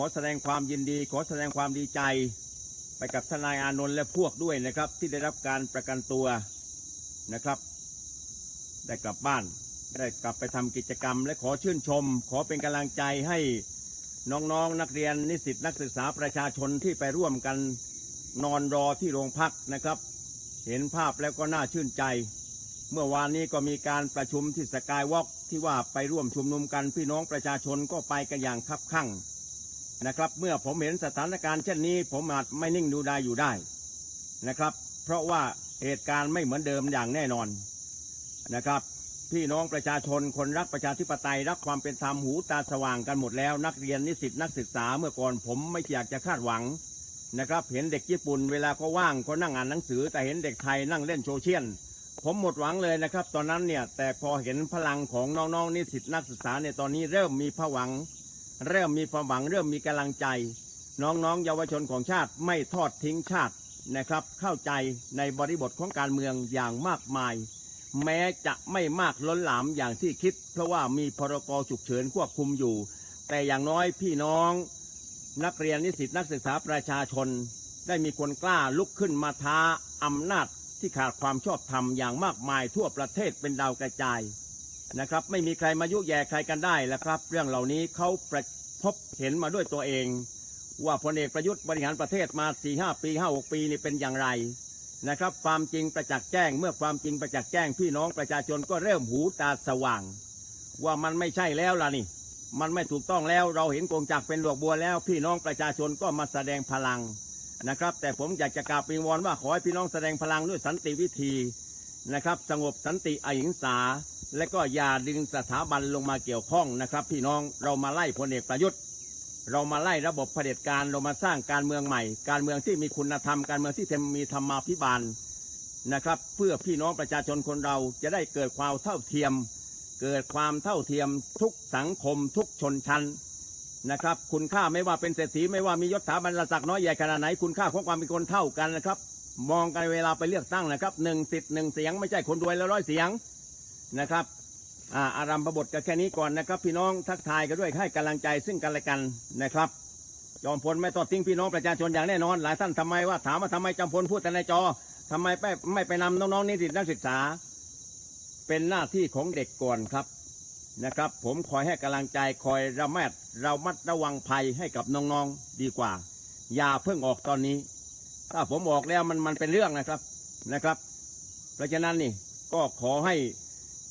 ขอแสดงความยินดี ขอแสดงความดีใจ ไปกับทนายอานนท์และพวกด้วยนะครับ ที่ได้รับการประกันตัวนะครับ ได้กลับบ้านได้กลับไปทำกิจกรรม และขอชื่นชม ขอเป็นกำลังใจให้น้องๆนนักเรียนนิสิตนักศึกษาประชาชนที่ไปร่วมกันนอนรอที่โรงพักนะครับ เห็นภาพแล้วก็น่าชื่นใจ เมื่อวานนี้ก็มีการประชุมที่สกายวอล์กที่ว่าไปร่วมชุมนุมกันพี่น้องประชาชนก็ไปกันอย่างคับคั่ง นะครับ เมื่อผมเห็นสถานการณ์เช่นนี้ ผมอาจไม่นิ่งดูไดายอยู่ได้นะครับ เพราะว่าเหตุการณ์ไม่เหมือนเดิมอย่างแน่นอนนะครับ พี่น้องประชาชนคนรักประชาธิปไตยรักความเป็นธรรมหูตาสว่างกันหมดแล้ว นักเรียนนิสิตนักศึกษาเมื่อก่อนผมไม่อยากจะคาดหวังนะครับ เห็นเด็กญี่ปุ่นเวลาเขาว่างเขานั่งอ่านหนังสือ แต่เห็นเด็กไทยนั่งเล่นโซเชียลผมหมดหวังเลยนะครับ ตอนนั้นเนี่ยแต่พอเห็นพลังของน้องๆนิสิตนักศึกษาเนี่ยตอนนี้เริ่มมีผวัง เริ่มมีความหวังเริ่มมีกำลังใจ น้องๆ เยาวชนของชาติไม่ทอดทิ้งชาตินะครับ เข้าใจในบริบทของการเมืองอย่างมากมาย แม้จะไม่มากล้นหลามอย่างที่คิด เพราะว่ามีพรกฉุกเฉินควบคุมอยู่ แต่อย่างน้อยพี่น้อง นักเรียนนิสิตนักศึกษาประชาชน ได้มีคนกล้าลุกขึ้นมาท้าอำนาจที่ขาดความชอบธรรมอย่างมากมายทั่วประเทศเป็นดาวกระจาย นะครับ ไม่มีใครมายุแย่ใครกันได้แล้วครับ เรื่องเหล่านี้เขาประพบเห็นมาด้วยตัวเอง ว่าพลเอกประยุทธ์บริหารประเทศมา4ีหปี5 6ปีนี่เป็นอย่างไรนะครับ ความจริงประจักษ์แจ้ง เมื่อความจริงประจักษ์แจ้งพี่น้องประชาชนก็เริ่มหูตาสว่าง ว่ามันไม่ใช่แล้วล่ะนี่ มันไม่ถูกต้องแล้วเราเห็นกงจักเป็นดอกบัวแล้ว พี่น้องประชาชนก็มาแสดงพลังนะครับ แต่ผมอยากจะกราบวิงวอนว่าขอให้พี่น้องแสดงพลังด้วยสันติวิธีนะครับ สงบสันติอหิงสา และก็อย่าดึงสถาบันลงมาเกี่ยวข้องนะครับ พี่น้องเรามาไล่พลเอกประยุทธ์ เรามาไล่ระบบเผด็จการเรามาสร้างการเมืองใหม่ การเมืองที่มีคุณธรรม การเมืองที่มีธรรมาภิบาลนะครับ เพื่อพี่น้องประชาชนคนเราจะได้เกิดความเท่าเทียม เกิดความเท่าเทียมทุกสังคมทุกชนชั้นนะครับ คุณค่าไม่ว่าเป็นเศรษฐีไม่ว่ามียศถาบรรดาศักดิ์น้อยใหญ่ขนาดไหนคุณค่าของความเป็นคนเท่ากันนะครับ มองกันเวลาไปเลือกตั้งนะครับหนึ่งสิทธิ์หนึ่งเสียงไม่ใช่คนรวยแล้วร้อยเสียง นะครับอาอารัมพบทก็แค่นี้ก่อนนะครับ พี่น้องทักทายกันด้วยให้กำลังใจซึ่งกันและกันนะครับจอมพลไม่ทอดทิ้งพี่น้องประชาชนอย่างแน่นอน หลายท่านทำไมว่าถามว่าทำไมจอมพลพูดแต่ในจอทำไมไม่ไม่ไปนำน้องๆนิสิตนักศึกษา เป็นหน้าที่ของเด็กก่อนครับนะครับ ผมคอยให้กำลังใจคอยระแมดเรามัดระวังภัยให้กับน้องๆดีกว่า อย่าเพิ่งออกตอนนี้ ถ้าผมออกแล้วมันมันเป็นเรื่องนะครับนะครับ เพราะฉะนั้นนี่ก็ขอให้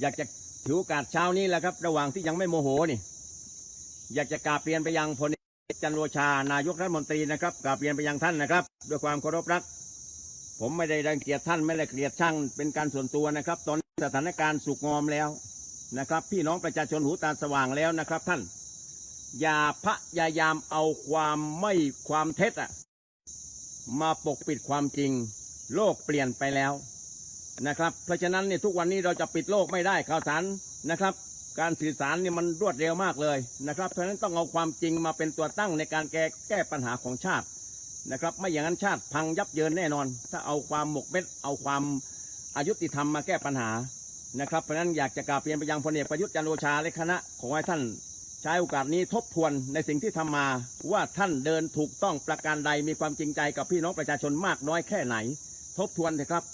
อยากจะถือโอกาสเช้านี้แหละครับ ระหว่างที่ยังไม่โมโหนี่ อยากจะกราบเรียนไปยังพลเอกจันทร์โอชานายกรัฐมนตรีนะครับกราบเรียนไปยังท่านนะครับ ด้วยความเคารพรัก ผมไม่ได้รังเกียจท่านไม่ได้เกลียดช่างเป็นการส่วนตัวนะครับ ตอนนี้สถานการณ์สุกงอมแล้วนะครับ พี่น้องประชาชนหูตาสว่างแล้วนะครับท่าน อย่าพยายามเอาความไม่ความเท็จอะมาปกปิดความจริง โลกเปลี่ยนไปแล้ว นะครับเพราะฉะนั้นเนี่ยทุกวันนี้เราจะปิดโลกไม่ได้ข่าวสารนะครับ การสื่อสารเนี่ยมันรวดเร็วมากเลยนะครับเพราะฉะนั้นต้องเอาความจริงมาเป็นตัวตั้งในการแก้แก้ปัญหาของชาตินะครับ ไม่อย่างนั้นชาติพังยับเยินแน่นอน ถ้าเอาความหมกเม็ดเอาความอายุติธรรมมาแก้ปัญหานะครับเพราะฉะนั้นอยากจะกราบเรียนไปยังพลเอกประยุทธ์จันโอชาและคณะขอให้ท่านใช้โอกาสนี้ทบทวนในสิ่งที่ทำมาว่าท่านเดินถูกต้องประการใดมีความจริงใจกับพี่น้องประชาชนมากน้อยแค่ไหน ทบทวนเถอะครับ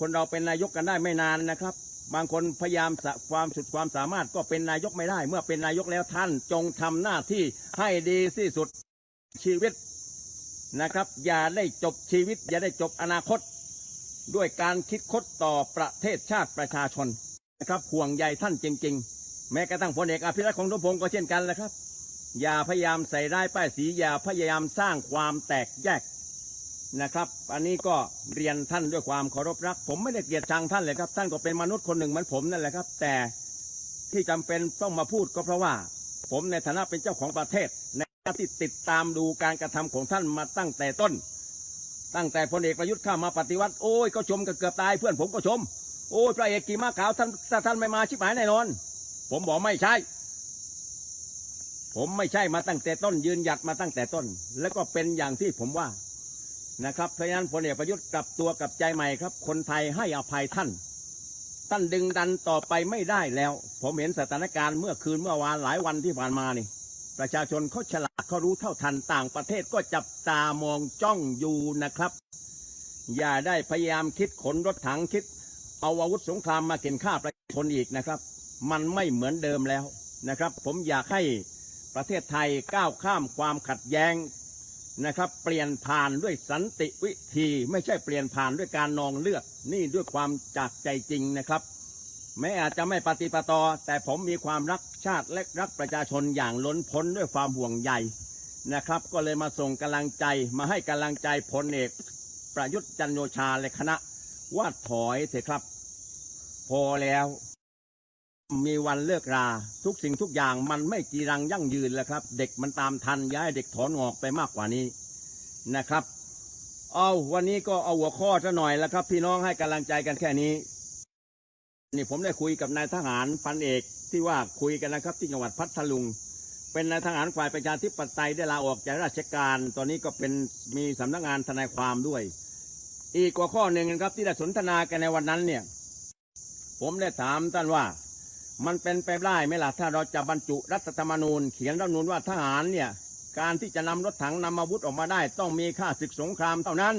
คนเราเป็นนายกกันได้ไม่นานนะครับ บางคนพยายามความสุดความสามารถก็เป็นนายกไม่ได้ เมื่อเป็นนายกแล้วท่านจงทำหน้าที่ให้ดีที่สุดชีวิตนะครับ อย่าได้จบชีวิต อย่าได้จบอนาคต ด้วยการคิดคดต่อประเทศชาติประชาชนนะครับห่วงใยท่านจริง ๆ แม้กระทั่งพลเอกอภิรักษ์ของทุพงศ์ก็เช่นกันแหละครับ อย่าพยายามใส่ร้ายป้ายสีอย่าพยายามสร้างความแตกแยก นะครับ อันนี้ก็เรียนท่านด้วยความเคารพรัก ผมไม่ได้เกลียดชังท่านเลยครับ ท่านก็เป็นมนุษย์คนหนึ่งเหมือนผมนั่นแหละครับ แต่ที่จำเป็นต้องมาพูดก็เพราะว่า ผมในฐานะเป็นเจ้าของประเทศในที่ติดตามดูการกระทำของท่านมาตั้งแต่ต้น ตั้งแต่พลเอกประยุทธ์เข้ามาปฏิวัติ โอ้ยก็ชมกันเกือบตายเพื่อนผมก็ชม โอ้ยพระเอกกีมาขาวท่านถ้าท่านไม่มาชิบหายแน่นอน ผมบอกไม่ใช่ผมไม่ใช่มาตั้งแต่ต้นยืนหยัดมาตั้งแต่ต้น แล้วก็เป็นอย่างที่ผมว่า นะครับเพราะฉะนั้นพลเอกประยุทธ์กลับตัวกลับใจใหม่ครับ คนไทยให้อภัยท่าน ท่านดึงดันต่อไปไม่ได้แล้ว ผมเห็นสถานการณ์เมื่อคืนเมื่อวานหลายวันที่ผ่านมานี่ ประชาชนเขาฉลาดเขารู้เท่าทันต่างประเทศก็จับตามองจ้องอยู่นะครับ อย่าได้พยายามคิดขนรถถังคิด เอาอาวุธสงครามมาเก็นฆ่าประชาชนอีกนะครับ มันไม่เหมือนเดิมแล้วนะครับ ผมอยากให้ประเทศไทยก้าวข้ามความขัดแย้ง นะครับ เปลี่ยนผ่านด้วยสันติวิธี ไม่ใช่เปลี่ยนผ่านด้วยการนองเลือดนี่ด้วยความจากใจจริงนะครับแม้อาจจะไม่ปฏิปต่อแต่ผมมีความรักชาติและรักประชาชนอย่างล้นพ้นด้วยความห่วงใยนะครับ ก็เลยมาส่งกำลังใจมาให้กำลังใจพลเอกประยุทธ์จันทร์โอชาและคณะว่าถอยเถอะครับ พอแล้ว มีวันเลิกรา ทุกสิ่งทุกอย่างมันไม่จีรังยั่งยืนแล้วครับ เด็กมันตามทันย้ายเด็กถอนออกไปมากกว่านี้นะครับ เอาวันนี้ก็เอาหัวข้อซะหน่อยแล้วครับ พี่น้องให้กำลังใจกันแค่นี้ นี่ผมได้คุยกับนายทหารพันเอกที่ว่าคุยกันนะครับ ที่จังหวัดพัทลุง เป็นนายทหารฝ่ายประชาธิปไตยได้ลาออกจากราชการ ตอนนี้ก็เป็นมีสำนักงานทนายความด้วย อีกหัวข้อหนึ่งนะครับที่ได้สนทนากันในวันนั้นเนี่ย ผมได้ถามท่านว่า มันเป็นไปได้ไหมล่ะถ้าเราจะบรรจุรัฐธรรมนูญ เขียนรัฐธรรมนูญว่าทหารเนี่ยการที่จะนำรถถังนำอาวุธออกมาได้ ต้องมีค่าศึกสงครามเท่านั้น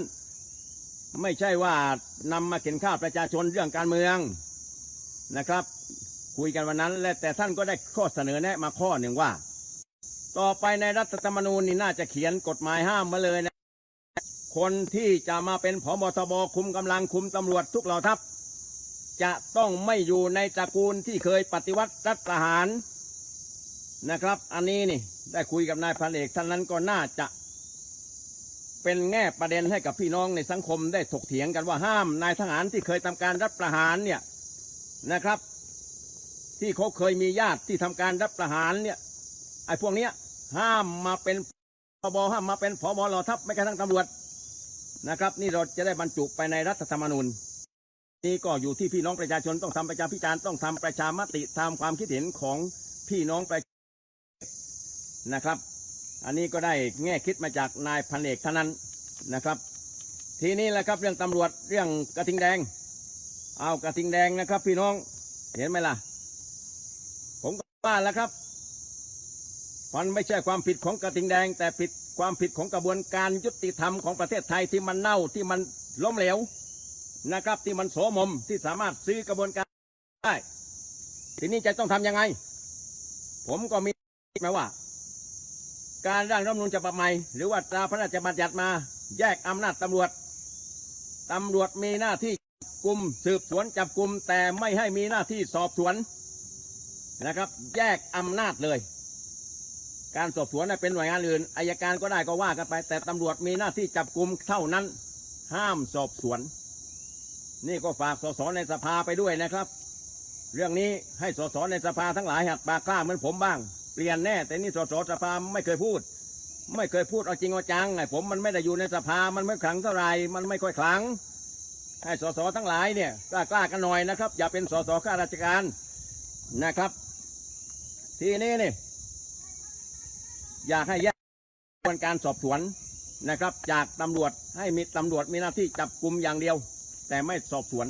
ไม่ใช่ว่านำมาเข็นฆ่าประชาชนเรื่องการเมืองนะครับ คุยกันวันนั้น และแต่ท่านก็ได้ข้อเสนอแนะมาข้อหนึ่งว่า ต่อไปในรัฐธรรมนูญนี่น่าจะเขียนกฎหมายห้ามมาเลยนะคนที่จะมาเป็นผบทบคุมกำลังคุมตำรวจทุกเหล่าทัพ จะต้องไม่อยู่ในตระกูลที่เคยปฏิวัติรัฐประหารนะครับ อันนี้นี่ได้คุยกับนายพันเอกท่านนั้นก็น่าจะ เป็นแง่ประเด็นให้กับพี่น้องในสังคมได้ถกเถียงกันว่าห้ามนายทหารที่เคยทำการรัฐประหารเนี่ยนะครับ ที่เขาเคยมีญาติที่ทำการรัฐประหารเนี่ยไอ้พวกเนี้ยห้ามมาเป็นพบห้ามมาเป็นพบเหล่าทัพไม่กระทั่งตำรวจนะครับ นี่เราจะได้บรรจุไปในรัฐธรรมนูญ นี่ก็อยู่ที่พี่น้องประชาชนต้องทำประชาพิจารณ์ต้องทำประชามติตามความคิดเห็นของพี่น้องประชาชนนะครับ อันนี้ก็ได้แง่คิดมาจากนายพันเอกเท่านั้นนะครับ ทีนี้แหละครับเรื่องตำรวจเรื่องกระทิงแดง เอากระทิงแดงนะครับ พี่น้องเห็นไหมล่ะ ผมก็ว่าแล้วครับมันไม่ใช่ความผิดของกระทิงแดง แต่ผิดความผิดของกระบวนการยุติธรรมของประเทศไทยที่มันเน่าที่มันล้มเหลว นะครับที่มันโสมมที่สามารถซื้อกระบวนการได้ ทีนี้จะต้องทำยังไง ผมก็มีหมาว่า การร่างรัฐมนูญฉบับใหม่ หรือว่าตราพระราชบัญญัติมา แยกอำนาจตำรวจตำรวจมีหน้าที่กลุ่มสืบสวนจับกลุ่มแต่ไม่ให้มีหน้าที่สอบสวนนะครับ แยกอำนาจเลย การสอบสวนเป็นหน่วยงานอื่นอายการก็ได้ก็ว่ากันไป แต่ตำรวจมีหน้าที่จับกลุ่มเท่านั้น ห้ามสอบสวน นี่ก็ฝากสสในสภาไปด้วยนะครับ เรื่องนี้ให้สสในสภาทั้งหลายหักปากกล้าเหมือนผมบ้าง เปลี่ยนแน่ แต่นี่สสสภาไม่เคยพูด ไม่เคยพูดเอาจริงเอาจังไงผมมันไม่ได้อยู่ในสภามันไม่ขลังเท่าไหร่มันไม่ค่อยขลังให้สสทั้งหลายเนี่ยกล้ากล้ากันหน่อยนะครับ อย่าเป็นสสข้าราชการนะครับ ทีนี้นี่อยากให้แยกกระบวนการสอบสวนนะครับ จากตำรวจให้มีตำรวจมีหน้าที่จับกลุ่มอย่างเดียว แต่ไม่สอบสวน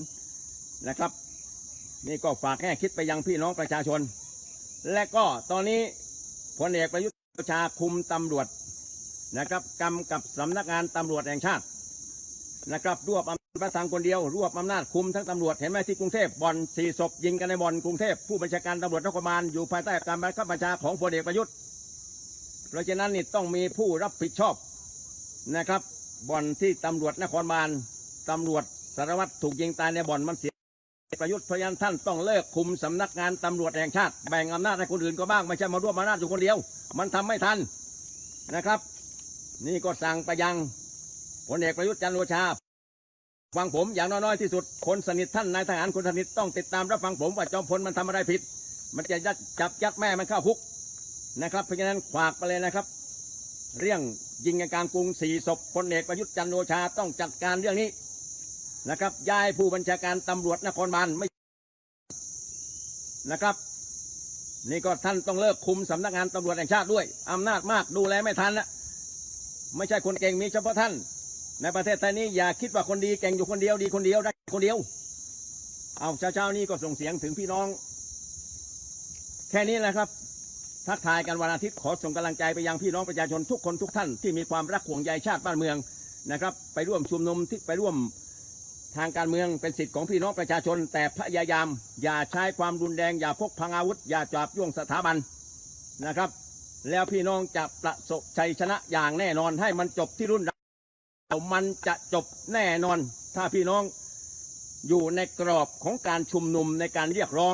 นะครับ นี่ก็ฝากแค่คิดไปยังพี่น้องประชาชน และก็ตอนนี้พลเอกประยุทธ์จันทร์โอชาคุมตำรวจนะครับกำกับสำนักงานตำรวจแห่งชาตินะครับรวบอำนาจประทางคนเดียวรวบอำนาจคุมทั้งตำรวจเห็นไหมที่กรุงเทพบ่อนสี่ศพยิงกันในบ่อนกรุงเทพผู้บัญชาการตำรวจนครบาลอยู่ภายใต้การบังคับบัญชาของพลเอกประยุทธ์ เพราะฉะนั้นนี่ต้องมีผู้รับผิดชอบนะครับบ่อนที่ตำรวจนครบาลตำรวจ สารวัตรถูกยิงตายในบ่อนมันเสียประยุทธ์พราะฉะนั้นท่านต้องเลิกคุมสำนักงานตำรวจแห่งชาติ แบ่งอำนาจให้คนอื่นก็บ้าง ไม่ใช่มารวบอำนาจอยู่คนเดียว มันทำไม่ทันนะครับ นี่ก็สั่งไปยังพลเอกประยุทธ์จันทร์โอชาฟังผมอย่างน้อยๆที่สุดคนสนิทท่านนายทหารคนสนิทต้องติดตามรับฟังผมว่าจอมพลมันทำอะไรผิด มันจะยัดจับยัดแม่มันเข้าคุกนะครับ เพราะฉะนั้นฝากไปเลยนะครับ เรื่องยิงกันกลางกรุงสี่ศพพลเอกประยุทธ์จันทร์โอชาต้องจัดการเรื่องนี้ นะครับย้ายผู้บัญชาการตำรวจนครบาลไม่นะครับ นี่ก็ท่านต้องเลิกคุมสำนักงานตำรวจแห่งชาติด้วยอำนาจมากดูแลไม่ทันละไม่ใช่คนเก่งมีเฉพาะท่าน ในประเทศไทยนี้อย่าคิดว่าคนดีเก่งอยู่คนเดียวดีคนเดียวได้คนเดียว เอาเช้าๆนี้ก็ส่งเสียงถึงพี่น้อง แค่นี้แหละครับททักทายกันวันอาทิตย์ขอส่งกำลังใจไปยังพี่น้องประชาชนทุกคนทุกท่านที่มีความรักห่วงใยชาติบ้านเมืองนะครับ ไปร่วมชุมนุมที่ไปร่วม ทางการเมืองเป็นสิทธิ์ของพี่น้องประชาชน แต่พยายาม อย่าใช้ความรุนแรง อย่าพกพังอาวุธ อย่าจับย่วงสถาบันนะครับ แล้วพี่น้องจะประสบชัยชนะอย่างแน่นอนให้มันจบที่รุ่นเรามันจะจบแน่นอน ถ้าพี่น้องอยู่ในกรอบของการชุมนุมในการเรียกร้อง